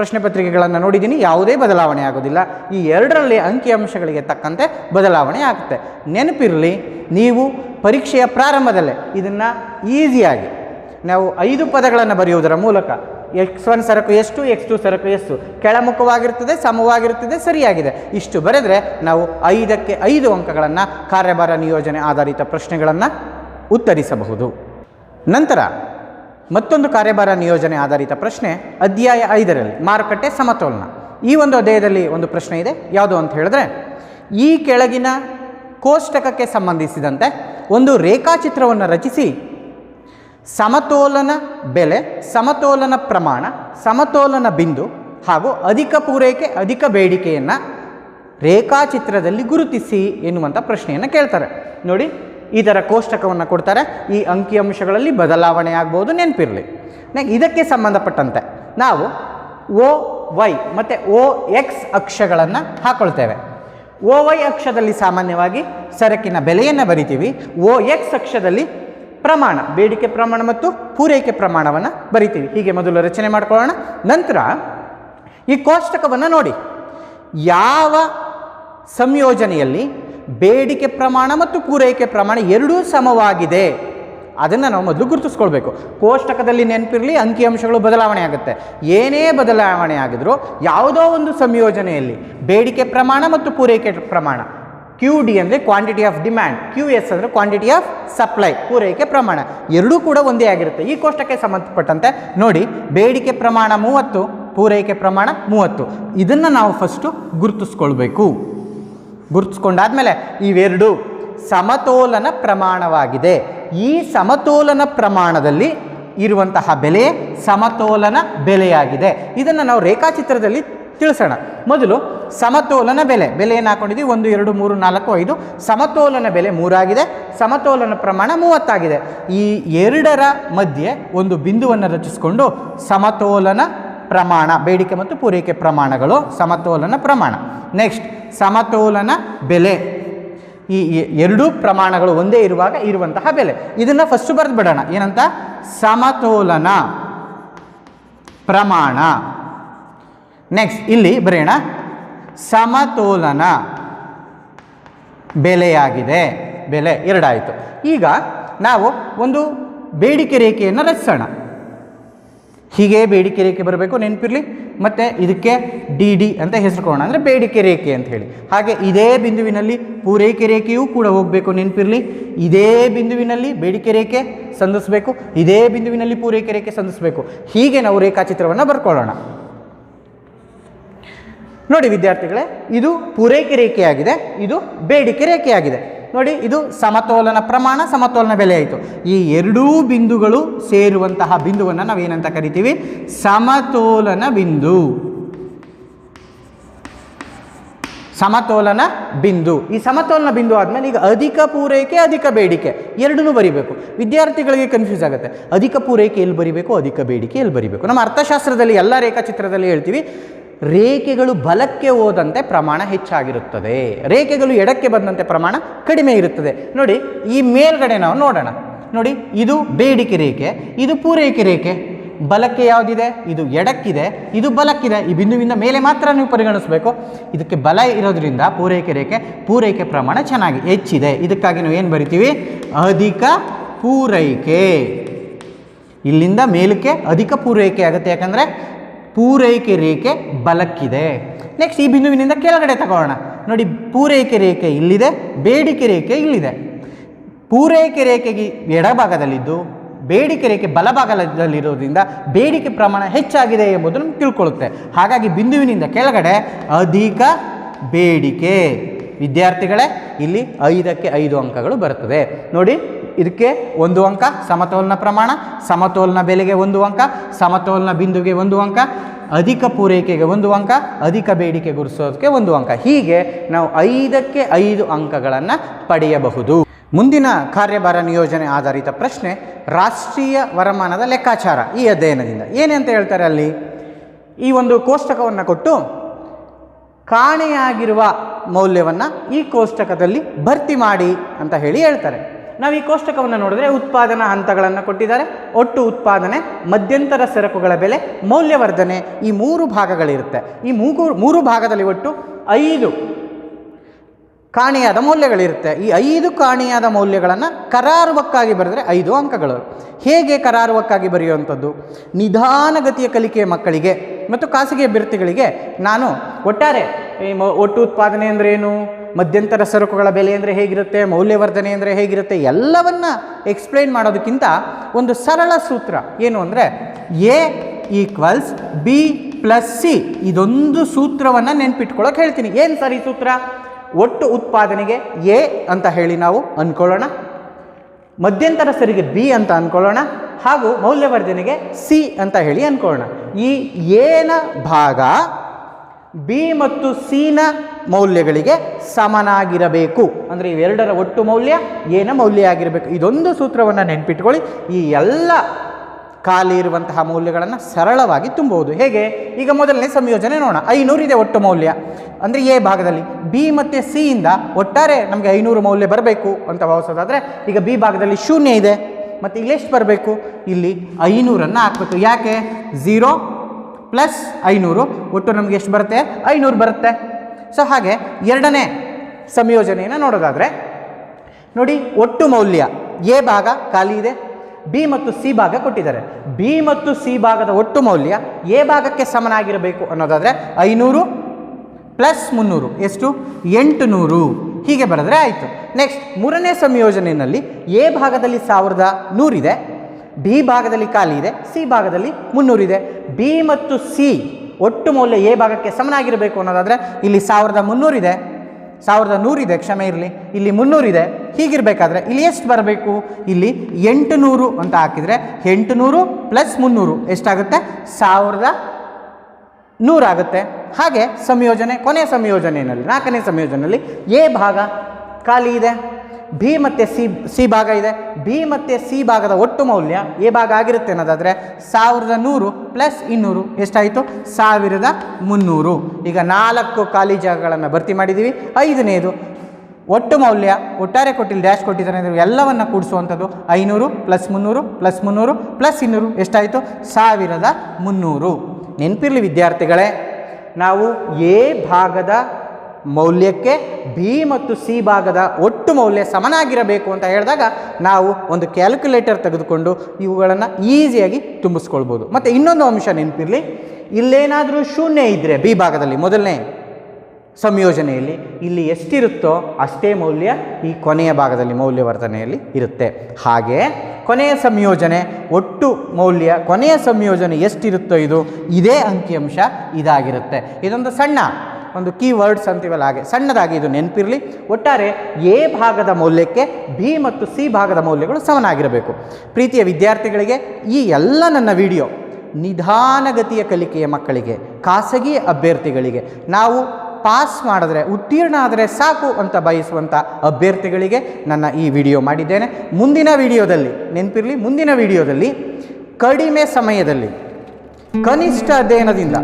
ಪ್ರಶ್ನೆ ಪತ್ರಿಕೆಗಳನ್ನು ನೋಡಿದ್ದೀನಿ, ಯಾವುದೇ ಬದಲಾವಣೆ ಆಗೋದಿಲ್ಲ. ಈ ಎರಡರಲ್ಲಿ ಅಂಕಿಅಂಶಗಳಿಗೆ ತಕ್ಕಂತೆ ಬದಲಾವಣೆ ಆಗುತ್ತೆ. ನೆನಪಿರಲಿ, ನೀವು ಪರೀಕ್ಷೆಯ ಪ್ರಾರಂಭದಲ್ಲೇ ಇದನ್ನು ಈಸಿಯಾಗಿ ನಾವು ಐದು ಪದಗಳನ್ನು ಬರೆಯುವುದರ ಮೂಲಕ, ಎಕ್ಸ್ ಒನ್ ಸರಕು ಎಷ್ಟು, ಎಕ್ಸ್ ಟು ಸರಕು ಎಷ್ಟು, ಕೆಳಮುಖವಾಗಿರ್ತದೆ ಸಮವಾಗಿರುತ್ತದೆ ಸರಿಯಾಗಿದೆ. ಇಷ್ಟು ಬರೆದರೆ ನಾವು ಐದಕ್ಕೆ ಐದು ಅಂಕಗಳನ್ನು ಕಾರ್ಯಭಾರ ನಿಯೋಜನೆ ಆಧಾರಿತ ಪ್ರಶ್ನೆಗಳನ್ನು ಉತ್ತರಿಸಬಹುದು. ನಂತರ ಮತ್ತೊಂದು ಕಾರ್ಯಭಾರ ನಿಯೋಜನೆ ಆಧಾರಿತ ಪ್ರಶ್ನೆ, ಅಧ್ಯಾಯ ಐದರಲ್ಲಿ ಮಾರುಕಟ್ಟೆ ಸಮತೋಲನ. ಈ ಒಂದು ಅಧ್ಯಾಯದಲ್ಲಿ ಒಂದು ಪ್ರಶ್ನೆ ಇದೆ. ಯಾವುದು ಅಂತ ಹೇಳಿದ್ರೆ, ಈ ಕೆಳಗಿನ ಕೋಷ್ಟಕಕ್ಕೆ ಸಂಬಂಧಿಸಿದಂತೆ ಒಂದು ರೇಖಾಚಿತ್ರವನ್ನು ರಚಿಸಿ. ಸಮತೋಲನ ಬೆಲೆ, ಸಮತೋಲನ ಪ್ರಮಾಣ, ಸಮತೋಲನ ಬಿಂದು ಹಾಗೂ ಅಧಿಕ ಪೂರೈಕೆ, ಅಧಿಕ ಬೇಡಿಕೆಯನ್ನು ರೇಖಾಚಿತ್ರದಲ್ಲಿ ಗುರುತಿಸಿ ಎನ್ನುವಂಥ ಪ್ರಶ್ನೆಯನ್ನು ಕೇಳ್ತಾರೆ. ನೋಡಿ ಈ ಥರ ಕೋಷ್ಟಕವನ್ನು ಕೊಡ್ತಾರೆ. ಈ ಅಂಕಿಅಂಶಗಳಲ್ಲಿ ಬದಲಾವಣೆ ಆಗ್ಬೋದು, ನೆನಪಿರಲಿ. ಇದಕ್ಕೆ ಸಂಬಂಧಪಟ್ಟಂತೆ ನಾವು ಓ, ವೈ ಮತ್ತು ಓ, ಎಕ್ಸ್ ಅಕ್ಷಗಳನ್ನು ಹಾಕೊಳ್ತೇವೆ. ಓ, ವೈ ಅಕ್ಷದಲ್ಲಿ ಸಾಮಾನ್ಯವಾಗಿ ಸರಕಿನ ಬೆಲೆಯನ್ನು ಬರಿತೀವಿ. ಓ, ಎಕ್ಸ್ ಅಕ್ಷದಲ್ಲಿ ಪ್ರಮಾಣ, ಬೇಡಿಕೆ ಪ್ರಮಾಣ ಮತ್ತು ಪೂರೈಕೆ ಪ್ರಮಾಣವನ್ನು ಬರಿತೀವಿ. ಹೀಗೆ ಮೊದಲು ರಚನೆ ಮಾಡ್ಕೊಳ್ಳೋಣ. ನಂತರ ಈ ಕೋಷ್ಟಕವನ್ನು ನೋಡಿ. ಯಾವ ಸಂಯೋಜನೆಯಲ್ಲಿ ಬೇಡಿಕೆ ಪ್ರಮಾಣ ಮತ್ತು ಪೂರೈಕೆ ಪ್ರಮಾಣ ಎರಡೂ ಸಮವಾಗಿದೆ. ಅದನ್ನು ನಾವು ಮೊದಲು ಗುರುತಿಸ್ಕೊಳ್ಬೇಕು. ಕೋಷ್ಟಕದಲ್ಲಿ ನೆನಪಿರಲಿ ಅಂಕಿಅಂಶಗಳು ಬದಲಾವಣೆ ಆಗುತ್ತೆ. ಏನೇ ಬದಲಾವಣೆ ಆಗಿದ್ರೂ ಯಾವುದೋ ಒಂದು ಸಂಯೋಜನೆಯಲ್ಲಿ ಬೇಡಿಕೆ ಪ್ರಮಾಣ ಮತ್ತು ಪೂರೈಕೆ ಪ್ರಮಾಣ. ಕ್ಯೂ ಡಿ ಅಂದರೆ quantity of demand Q S ಅಂದರೆ ಕ್ವಾಂಟಿಟಿ ಆಫ್ ಸಪ್ಲೈ ಪೂರೈಕೆ ಪ್ರಮಾಣ. ಎರಡೂ ಕೂಡ ಒಂದೇ ಆಗಿರುತ್ತೆ. ಈ ಕೋಷ್ಟಕ್ಕೆ ಸಂಬಂಧಪಟ್ಟಂತೆ ನೋಡಿ, ಬೇಡಿಕೆ ಪ್ರಮಾಣ ಮೂವತ್ತು, ಪೂರೈಕೆ ಪ್ರಮಾಣ ಮೂವತ್ತು. ಇದನ್ನು ನಾವು ಫಸ್ಟು ಗುರುತಿಸ್ಕೊಳ್ಬೇಕು. ಗುರುತಿಸ್ಕೊಂಡಾದ್ಮೇಲೆ ಇವೆರಡು ಸಮತೋಲನ ಪ್ರಮಾಣವಾಗಿದೆ. ಈ ಸಮತೋಲನ ಪ್ರಮಾಣದಲ್ಲಿ ಇರುವಂತಹ ಬೆಲೆ ಸಮತೋಲನ ಬೆಲೆಯಾಗಿದೆ. ಇದನ್ನು ನಾವು ರೇಖಾಚಿತ್ರದಲ್ಲಿ ತಿಳಿಸೋಣ. ಮೊದಲು ಸಮತೋಲನ ಬೆಲೆ. ಬೆಲೆಯನ್ನು ಹಾಕೊಂಡಿದ್ದೀವಿ ಒಂದು, ಎರಡು, ಮೂರು, ನಾಲ್ಕು, ಐದು. ಸಮತೋಲನ ಬೆಲೆ ಮೂರಾಗಿದೆ. ಸಮತೋಲನ ಪ್ರಮಾಣ ಮೂವತ್ತಾಗಿದೆ. ಈ ಎರಡರ ಮಧ್ಯೆ ಒಂದು ಬಿಂದುವನ್ನು ರಚಿಸಿಕೊಂಡು ಸಮತೋಲನ ಪ್ರಮಾಣ, ಬೇಡಿಕೆ ಮತ್ತು ಪೂರೈಕೆ ಪ್ರಮಾಣಗಳು, ಸಮತೋಲನ ಪ್ರಮಾಣ. ನೆಕ್ಸ್ಟ್ ಸಮತೋಲನ ಬೆಲೆ. ಈ ಎರಡೂ ಪ್ರಮಾಣಗಳು ಒಂದೇ ಇರುವಾಗ ಇರುವಂತಹ ಬೆಲೆ. ಇದನ್ನು ಫಸ್ಟು ಬರೆದು ಬಿಡೋಣ. ಏನಂತ? ಸಮತೋಲನ ಪ್ರಮಾಣ. ನೆಕ್ಸ್ಟ್ ಇಲ್ಲಿ ಬರೆಯೋಣ. ಸಮತೋಲನ ಬೆಲೆಯಾಗಿದೆ. ಬೆಲೆ ಎರಡಾಯಿತು. ಈಗ ನಾವು ಒಂದು ಬೇಡಿಕೆ ರೇಖೆಯನ್ನು ರಚಿಸೋಣ. ಹೀಗೆ ಬೇಡಿಕೆ ರೇಖೆ ಬರಬೇಕು, ನೆನಪಿರಲಿ. ಮತ್ತು ಇದಕ್ಕೆ ಡಿ ಡಿ ಅಂತ ಹೆಸರುಕೋಣ. ಅಂದರೆ ಬೇಡಿಕೆ ರೇಖೆ ಅಂತ ಹೇಳಿ. ಹಾಗೆ ಇದೇ ಬಿಂದುವಿನಲ್ಲಿ ಪೂರೈಕೆ ರೇಖೆಯೂ ಕೂಡ ಹೋಗಬೇಕು, ನೆನಪಿರಲಿ. ಇದೇ ಬಿಂದುವಿನಲ್ಲಿ ಬೇಡಿಕೆ ರೇಖೆ ಸಂಧಿಸಬೇಕು, ಇದೇ ಬಿಂದುವಿನಲ್ಲಿ ಪೂರೈಕೆ ರೇಖೆ ಸಂಧಿಸಬೇಕು. ಹೀಗೆ ನಾವು ರೇಖಾಚಿತ್ರವನ್ನು ಬರ್ಕೊಳ್ಳೋಣ. ನೋಡಿ ವಿದ್ಯಾರ್ಥಿಗಳೇ, ಇದು ಪೂರೈಕೆ ರೇಖೆಯಾಗಿದೆ, ಇದು ಬೇಡಿಕೆ ರೇಖೆಯಾಗಿದೆ. ನೋಡಿ, ಇದು ಸಮತೋಲನ ಪ್ರಮಾಣ, ಸಮತೋಲನ ಬೆಲೆ ಆಯಿತು. ಈ ಎರಡೂ ಬಿಂದುಗಳು ಸೇರುವಂತಹ ಬಿಂದುವನ್ನು ನಾವೇನಂತ ಕರಿತೀವಿ? ಸಮತೋಲನ ಬಿಂದು. ಸಮತೋಲನ ಬಿಂದು. ಈ ಸಮತೋಲನ ಬಿಂದು ಆದಮೇಲೆ ಈಗ ಅಧಿಕ ಪೂರೈಕೆ, ಅಧಿಕ ಬೇಡಿಕೆ ಎರಡನ್ನೂ ಬರಿಬೇಕು. ವಿದ್ಯಾರ್ಥಿಗಳಿಗೆ ಕನ್ಫ್ಯೂಸ್ ಆಗುತ್ತೆ. ಅಧಿಕ ಪೂರೈಕೆ ಎಲ್ಲಿ ಬರಿಬೇಕು? ಅಧಿಕ ಬೇಡಿಕೆ ಎಲ್ಲಿ ಬರಿಬೇಕು? ನಮ್ಮ ಅರ್ಥಶಾಸ್ತ್ರದಲ್ಲಿ, ಎಲ್ಲ ರೇಖಾಚಿತ್ರದಲ್ಲಿ ಹೇಳ್ತೀವಿ ರೇಖೆಗಳು ಬಲಕ್ಕೆ ಹೋದಂತೆ ಪ್ರಮಾಣ ಹೆಚ್ಚಾಗಿರುತ್ತದೆ. ರೇಖೆಗಳು ಎಡಕ್ಕೆ ಬಂದಂತೆ ಪ್ರಮಾಣ ಕಡಿಮೆ ಇರುತ್ತದೆ. ನೋಡಿ, ಈ ಮೇಲ್ಗಡೆ ನಾವು ನೋಡೋಣ. ನೋಡಿ, ಇದು ಬೇಡಿಕೆ ರೇಖೆ, ಇದು ಪೂರೈಕೆ ರೇಖೆ. ಬಲಕ್ಕೆ ಯಾವುದಿದೆ? ಇದು ಎಡಕ್ಕಿದೆ. ಇದು ಬಲಕ್ಕಿದೆ. ಈ ಬಿಂದುವಿಂದ ಮೇಲೆ ಮಾತ್ರ ನೀವು ಪರಿಗಣಿಸಬೇಕು. ಇದಕ್ಕೆ ಬಲ ಇರೋದ್ರಿಂದ ಪೂರೈಕೆ ರೇಖೆ, ಪೂರೈಕೆ ಪ್ರಮಾಣ ಚೆನ್ನಾಗಿ ಹೆಚ್ಚಿದೆ. ಇದಕ್ಕಾಗಿ ನಾವು ಏನು ಬರಿತೀವಿ? ಅಧಿಕ ಪೂರೈಕೆ. ಇಲ್ಲಿಂದ ಮೇಲಕ್ಕೆ ಅಧಿಕ ಪೂರೈಕೆ ಆಗುತ್ತೆ. ಯಾಕಂದರೆ ಪೂರೈಕೆ ರೇಖೆ ಬಲಕ್ಕಿದೆ. ನೆಕ್ಸ್ಟ್ ಈ ಬಿಂದುವಿನಿಂದ ಕೆಳಗಡೆ ತಗೋಣ. ನೋಡಿ, ಪೂರೈಕೆ ರೇಖೆ ಇಲ್ಲಿದೆ, ಬೇಡಿಕೆ ರೇಖೆ ಇಲ್ಲಿದೆ. ಪೂರೈಕೆ ರೇಖೆಗೆ ಎಡಭಾಗದಲ್ಲಿದ್ದು, ಬೇಡಿಕೆ ರೇಖೆ ಬಲಭಾಗದಲ್ಲಿರೋದ್ರಿಂದ ಬೇಡಿಕೆ ಪ್ರಮಾಣ ಹೆಚ್ಚಾಗಿದೆ ಎಂಬುದನ್ನು ತಿಳ್ಕೊಳ್ಳುತ್ತೆ. ಹಾಗಾಗಿ ಬಿಂದುವಿನಿಂದ ಕೆಳಗಡೆ ಅಧಿಕ ಬೇಡಿಕೆ. ವಿದ್ಯಾರ್ಥಿಗಳೇ, ಇಲ್ಲಿ ಐದಕ್ಕೆ ಐದು ಅಂಕಗಳು ಬರುತ್ತದೆ ನೋಡಿ ಇದಕ್ಕೆ ಒಂದು ಅಂಕ, ಸಮತೋಲನ ಪ್ರಮಾಣ, ಸಮತೋಲನ ಬೆಲೆಗೆ ಒಂದು ಅಂಕ, ಸಮತೋಲನ ಬಿಂದುಗೆ ಒಂದು ಅಂಕ, ಅಧಿಕ ಪೂರೈಕೆಗೆ ಒಂದು ಅಂಕ, ಅಧಿಕ ಬೇಡಿಕೆ ಗುರುಸೋದಕ್ಕೆ ಒಂದು ಅಂಕ. ಹೀಗೆ ನಾವು ಐದಕ್ಕೆ ಐದು ಅಂಕಗಳನ್ನು ಪಡೆಯಬಹುದು. ಮುಂದಿನ ಕಾರ್ಯಭಾರ ನಿಯೋಜನೆ ಆಧಾರಿತ ಪ್ರಶ್ನೆ, ರಾಷ್ಟ್ರೀಯ ವರಮಾನದ ಲೆಕ್ಕಾಚಾರ ಈ ಅಧ್ಯಯನದಿಂದ. ಏನೆಂತ ಹೇಳ್ತಾರೆ ಅಲ್ಲಿ? ಈ ಒಂದು ಕೋಷ್ಟಕವನ್ನು ಕೊಟ್ಟು ಕಾಣೆಯಾಗಿರುವ ಮೌಲ್ಯವನ್ನು ಈ ಕೋಷ್ಟಕದಲ್ಲಿ ಭರ್ತಿ ಮಾಡಿ ಅಂತ ಹೇಳಿ ಹೇಳ್ತಾರೆ. ನಾವು ಈ ಕೋಷ್ಟಕವನ್ನು ನೋಡಿದ್ರೆ ಉತ್ಪಾದನಾ ಹಂತಗಳನ್ನು ಕೊಟ್ಟಿದ್ದಾರೆ. ಒಟ್ಟು ಉತ್ಪಾದನೆ, ಮಧ್ಯಂತರ ಸರಕುಗಳ ಬೆಲೆ, ಮೌಲ್ಯವರ್ಧನೆ ಈ ಮೂರು ಭಾಗಗಳಿರುತ್ತೆ. ಈ ಮೂರು ಮೂರು ಭಾಗದಲ್ಲಿ ಒಟ್ಟು ಐದು ಕಾಣೆಯಾದ ಮೌಲ್ಯಗಳಿರುತ್ತೆ. ಈ ಐದು ಕಾಣೆಯಾದ ಮೌಲ್ಯಗಳನ್ನು ಕರಾರುವಕ್ಕಾಗಿ ಬರೆದರೆ ಐದು ಅಂಕಗಳು. ಹೇಗೆ ಕರಾರುವಕ್ಕಾಗಿ ಬರೆಯುವಂಥದ್ದು? ನಿಧಾನಗತಿಯ ಕಲಿಕೆಯ ಮಕ್ಕಳಿಗೆ ಮತ್ತು ಖಾಸಗಿ ಅಭ್ಯರ್ಥಿಗಳಿಗೆ ನಾನು ಒಟ್ಟಾರೆ ಈ ಒಟ್ಟು ಉತ್ಪಾದನೆ ಏನು? ಮಧ್ಯಂತರ ಸರಕುಗಳ ಬೆಲೆ ಅಂದರೆ ಹೇಗಿರುತ್ತೆ, ಮೌಲ್ಯವರ್ಧನೆ ಅಂದರೆ ಹೇಗಿರುತ್ತೆ, ಎಲ್ಲವನ್ನ ಎಕ್ಸ್ಪ್ಲೈನ್ ಮಾಡೋದಕ್ಕಿಂತ ಒಂದು ಸರಳ ಸೂತ್ರ ಏನು ಅಂದರೆ A equals B plus C ಇದೊಂದು ಸೂತ್ರವನ್ನು ನೆನ್ಪಿಟ್ಕೊಳ್ಳೋಕೆ ಹೇಳ್ತೀನಿ. ಏನು ಸರ್ ಸೂತ್ರ? ಒಟ್ಟು ಉತ್ಪಾದನೆಗೆ ಎ ಅಂತ ಹೇಳಿ ನಾವು ಅಂದ್ಕೊಳ್ಳೋಣ ಮಧ್ಯಂತರ ಸರಿಗೆ ಬಿ ಅಂತ ಅಂದ್ಕೊಳ್ಳೋಣ ಹಾಗೂ ಮೌಲ್ಯವರ್ಧನೆಗೆ ಸಿ ಅಂತ ಹೇಳಿ ಅಂದ್ಕೊಳ್ಳೋಣ ಈ ಎನ ಭಾಗ ಬಿ ಮತ್ತು ಸಿನ ಮೌಲ್ಯಗಳಿಗೆ ಸಮನಾಗಿರಬೇಕು. ಅಂದರೆ ಇವೆರಡರ ಒಟ್ಟು ಮೌಲ್ಯ ಏನ ಮೌಲ್ಯ ಆಗಿರಬೇಕು. ಇದೊಂದು ಸೂತ್ರವನ್ನು ನೆನ್ಪಿಟ್ಕೊಳ್ಳಿ. ಈ ಎಲ್ಲ ಖಾಲಿ ಇರುವಂತಹ ಮೌಲ್ಯಗಳನ್ನು ಸರಳವಾಗಿ ತುಂಬಬಹುದು ಹೇಗೆ? ಈಗ ಮೊದಲನೇ ಸಂಯೋಜನೆ ನೋಡೋಣ. ಐನೂರಿದೆ ಒಟ್ಟು ಮೌಲ್ಯ. ಅಂದರೆ ಎ ಭಾಗದಲ್ಲಿ ಬಿ ಮತ್ತು ಸಿಯಿಂದ ಒಟ್ಟಾರೆ ನಮಗೆ ಐನೂರು ಮೌಲ್ಯ ಬರಬೇಕು ಅಂತ ಭಾವಿಸೋದಾದರೆ, ಈಗ ಬಿ ಭಾಗದಲ್ಲಿ ಶೂನ್ಯ ಇದೆ. ಮತ್ತು ಇಲ್ಲಿ ಎಷ್ಟು ಬರಬೇಕು? ಇಲ್ಲಿ ಐನೂರನ್ನು ಹಾಕಬೇಕು. ಯಾಕೆ? ಝೀರೋ ಪ್ಲಸ್ ಐನೂರು. ಒಟ್ಟು ನಮಗೆ ಎಷ್ಟು ಬರುತ್ತೆ? ಐನೂರು ಬರುತ್ತೆ. ಸೊ ಹಾಗೆ ಎರಡನೇ ಸಂಯೋಜನೆಯನ್ನು ನೋಡೋದಾದರೆ, ನೋಡಿ ಒಟ್ಟು ಮೌಲ್ಯ ಎ ಭಾಗ ಖಾಲಿ ಇದೆ, ಬಿ ಮತ್ತು ಸಿ ಭಾಗ ಕೊಟ್ಟಿದ್ದಾರೆ. ಬಿ ಮತ್ತು ಸಿ ಭಾಗದ ಒಟ್ಟು ಮೌಲ್ಯ ಎ ಭಾಗಕ್ಕೆ ಸಮನಾಗಿರಬೇಕು ಅನ್ನೋದಾದರೆ ಐನೂರು ಪ್ಲಸ್ ಮುನ್ನೂರು. ಎಷ್ಟು? ಎಂಟು ನೂರು ಹೀಗೆ ಬರೆದ್ರೆ ಆಯಿತು. ನೆಕ್ಸ್ಟ್ ಮೂರನೇ ಸಂಯೋಜನೆಯಲ್ಲಿ ಎ ಭಾಗದಲ್ಲಿ ಸಾವಿರದ ನೂರಿದೆ ಬಿ ಭಾಗದಲ್ಲಿ ಖಾಲಿ ಇದೆ, ಸಿ ಭಾಗದಲ್ಲಿ ಮುನ್ನೂರಿದೆ ಬಿ ಮತ್ತು ಸಿ ಒಟ್ಟು ಮೌಲ್ಯ ಎ ಭಾಗಕ್ಕೆ ಸಮನಾಗಿರಬೇಕು ಅನ್ನೋದಾದರೆ ಇಲ್ಲಿ ಸಾವಿರದ ಮುನ್ನೂರಿದೆ ಸಾವಿರದ ನೂರಿದೆ ಕ್ಷಮೆ ಇರಲಿ. ಇಲ್ಲಿ ಮುನ್ನೂರಿದೆ ಹೀಗಿರಬೇಕಾದ್ರೆ ಇಲ್ಲಿ ಎಷ್ಟು ಬರಬೇಕು? ಇಲ್ಲಿ ಎಂಟು ನೂರು ಅಂತ ಹಾಕಿದರೆ ಎಂಟುನೂರು ಪ್ಲಸ್ ಮುನ್ನೂರು ಎಷ್ಟಾಗುತ್ತೆ? ಸಾವಿರದ ನೂರಾಗುತ್ತೆ. ಹಾಗೆ ಸಂಯೋಜನೆ, ಕೊನೆಯ ಸಂಯೋಜನೆಯಲ್ಲಿ, ನಾಲ್ಕನೇ ಸಂಯೋಜನೆಯಲ್ಲಿ ಎ ಭಾಗ ಖಾಲಿ ಇದೆ. ಬಿ ಮತ್ತು ಸಿ ಸಿ ಭಾಗ ಇದೆ. ಬಿ ಮತ್ತು ಸಿ ಭಾಗದ ಒಟ್ಟು ಮೌಲ್ಯ ಎ ಭಾಗ ಆಗಿರುತ್ತೆ ಅನ್ನೋದಾದರೆ ಸಾವಿರದ ನೂರು ಪ್ಲಸ್ ಇನ್ನೂರು ಎಷ್ಟಾಯಿತು? ಸಾವಿರದ ಮುನ್ನೂರು. ಈಗ ನಾಲ್ಕು ಖಾಲಿ ಜಾಗಗಳನ್ನು ಭರ್ತಿ ಮಾಡಿದ್ದೀವಿ ಐದನೇದು, ಒಟ್ಟು ಮೌಲ್ಯ ಒಟ್ಟಾರೆ ಕೊಟ್ಟಿಲ್ಲ, ಡ್ಯಾಶ್ ಕೊಟ್ಟಿದ್ದಾರೆ ಎಲ್ಲವನ್ನು ಕೂಡಿಸುವಂಥದ್ದು ಐನೂರು ಪ್ಲಸ್ ಮುನ್ನೂರು ಪ್ಲಸ್ ಮುನ್ನೂರು ಪ್ಲಸ್ ಇನ್ನೂರು ಎಷ್ಟಾಯಿತು? ಸಾವಿರದ ಮುನ್ನೂರು. ನೆನಪಿರಲಿ ವಿದ್ಯಾರ್ಥಿಗಳೇ, ನಾವು ಎ ಭಾಗದ ಮೌಲ್ಯಕ್ಕೆ ಬಿ ಮತ್ತು ಸಿ ಭಾಗದ ಒಟ್ಟು ಮೌಲ್ಯ ಸಮನಾಗಿರಬೇಕು ಅಂತ ಹೇಳಿದಾಗ ನಾವು ಒಂದು ಕ್ಯಾಲ್ಕುಲೇಟರ್ ತೆಗೆದುಕೊಂಡು ಇವುಗಳನ್ನು ಈಸಿಯಾಗಿ ತುಂಬಿಸ್ಕೊಳ್ಬೋದು. ಮತ್ತು ಇನ್ನೊಂದು ಅಂಶ ನೆನಪಿರಲಿ. ಇಲ್ಲೇನಾದರೂ ಶೂನ್ಯ ಇದ್ದರೆ ಬಿ ಭಾಗದಲ್ಲಿ ಮೊದಲನೇ ಸಂಯೋಜನೆಯಲ್ಲಿ ಇಲ್ಲಿ ಎಷ್ಟಿರುತ್ತೋ ಅಷ್ಟೇ ಮೌಲ್ಯ ಈ ಕೊನೆಯ ಭಾಗದಲ್ಲಿ ಮೌಲ್ಯವರ್ಧನೆಯಲ್ಲಿ ಇರುತ್ತೆ. ಹಾಗೆ ಕೊನೆಯ ಸಂಯೋಜನೆ ಒಟ್ಟು ಮೌಲ್ಯ ಕೊನೆಯ ಸಂಯೋಜನೆ ಎಷ್ಟಿರುತ್ತೋ ಇದು ಇದೇ ಅಂಕಿಅಂಶ ಇದಾಗಿರುತ್ತೆ. ಇದೊಂದು ಸಣ್ಣ ಒಂದು ಕೀ ವರ್ಡ್ಸ್ ಅಂತೀವಲ್ಲ ಹಾಗೆ. ಸಣ್ಣದಾಗಿ ಇದು ನೆನಪಿರಲಿ. ಒಟ್ಟಾರೆ ಎ ಭಾಗದ ಮೌಲ್ಯಕ್ಕೆ ಬಿ ಮತ್ತು ಸಿ ಭಾಗದ ಮೌಲ್ಯಗಳು ಸಮನಾಗಿರಬೇಕು. ಪ್ರೀತಿಯ ವಿದ್ಯಾರ್ಥಿಗಳಿಗೆ ಈ ಎಲ್ಲ ನನ್ನ ವಿಡಿಯೋ ನಿಧಾನಗತಿಯ ಕಲಿಕೆಯ ಮಕ್ಕಳಿಗೆ, ಖಾಸಗಿ ಅಭ್ಯರ್ಥಿಗಳಿಗೆ, ನಾವು ಪಾಸ್ ಮಾಡಿದ್ರೆ, ಉತ್ತೀರ್ಣ ಆದರೆ ಸಾಕು ಅಂತ ಬಯಸುವಂಥ ಅಭ್ಯರ್ಥಿಗಳಿಗೆ ನನ್ನ ಈ ವಿಡಿಯೋ ಮಾಡಿದ್ದೇನೆ. ಮುಂದಿನ ವಿಡಿಯೋದಲ್ಲಿ ನೆನಪಿರಲಿ, ಮುಂದಿನ ವಿಡಿಯೋದಲ್ಲಿ ಕಡಿಮೆ ಸಮಯದಲ್ಲಿ, ಕನಿಷ್ಠ ಅಧ್ಯಯನದಿಂದ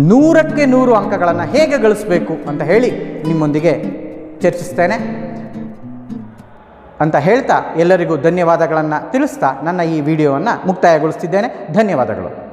ನೂರಕ್ಕೆ ನೂರು ಅಂಕಗಳನ್ನು ಹೇಗೆ ಗಳಿಸಬೇಕು ಅಂತ ಹೇಳಿ ನಿಮ್ಮೊಂದಿಗೆ ಚರ್ಚಿಸ್ತೇನೆ. ಅಂತ ಹೇಳ್ತಾ ಎಲ್ಲರಿಗೂ ಧನ್ಯವಾದಗಳನ್ನು ತಿಳಿಸ್ತಾ ನನ್ನ ಈ ವಿಡಿಯೋವನ್ನು ಮುಕ್ತಾಯಗೊಳಿಸ್ತಿದ್ದೇನೆ. ಧನ್ಯವಾದಗಳು.